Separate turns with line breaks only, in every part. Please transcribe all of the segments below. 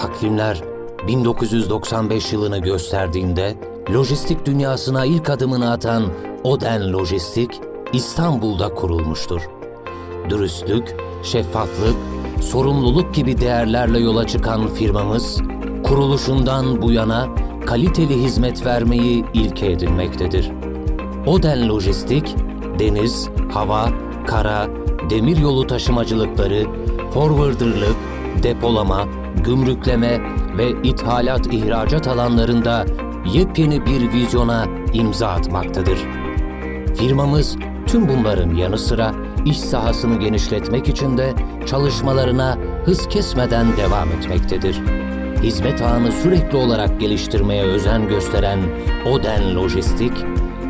Takvimler 1995 yılını gösterdiğinde lojistik dünyasına ilk adımını atan Oden Lojistik İstanbul'da kurulmuştur. Dürüstlük, şeffaflık, sorumluluk gibi değerlerle yola çıkan firmamız, kuruluşundan bu yana kaliteli hizmet vermeyi ilke edinmektedir. Oden Lojistik, deniz, hava, kara, demir yolu taşımacılıkları, forwarderlık, depolama, gümrükleme ve ithalat ihracat alanlarında yepyeni bir vizyona imza atmaktadır. Firmamız tüm bunların yanı sıra iş sahasını genişletmek için de çalışmalarına hız kesmeden devam etmektedir. Hizmet ağını sürekli olarak geliştirmeye özen gösteren Oden Lojistik,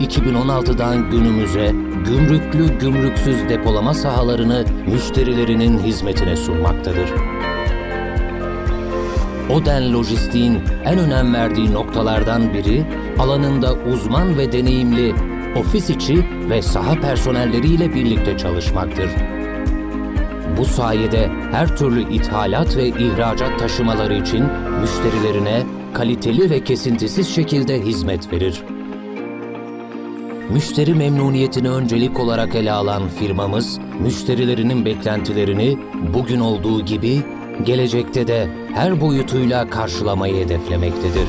2016'dan günümüze gümrüklü gümrüksüz depolama sahalarını müşterilerinin hizmetine sunmaktadır. Oden Lojistik'in en önem verdiği noktalardan biri alanında uzman ve deneyimli ofis içi ve saha personelleriyle birlikte çalışmaktır. Bu sayede her türlü ithalat ve ihracat taşımaları için müşterilerine kaliteli ve kesintisiz şekilde hizmet verir. Müşteri memnuniyetini öncelik olarak ele alan firmamız, müşterilerinin beklentilerini bugün olduğu gibi gelecekte de her boyutuyla karşılamayı hedeflemektedir.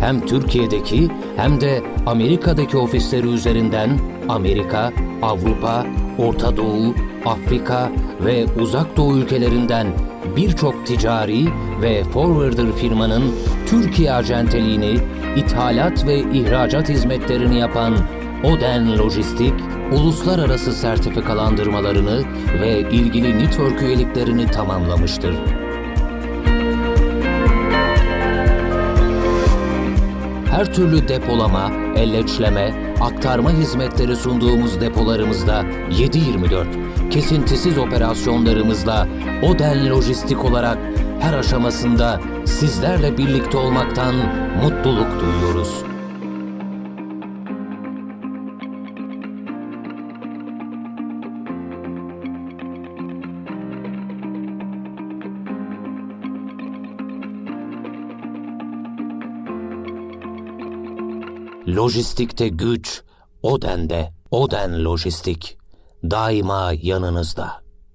Hem Türkiye'deki hem de Amerika'daki ofisleri üzerinden Amerika, Avrupa, Orta Doğu, Afrika ve Uzak Doğu ülkelerinden birçok ticari ve forwarder firmanın Türkiye acenteliğini, ithalat ve ihracat hizmetlerini yapan Oden Lojistik, uluslararası sertifikalandırmalarını ve ilgili network üyeliklerini tamamlamıştır. Her türlü depolama, elleçleme, aktarma hizmetleri sunduğumuz depolarımızda 7-24 kesintisiz operasyonlarımızla Oden Lojistik olarak her aşamasında sizlerle birlikte olmaktan mutluluk duyuyoruz. Lojistikte güç, Oden'de, Oden Lojistik. Daima yanınızda.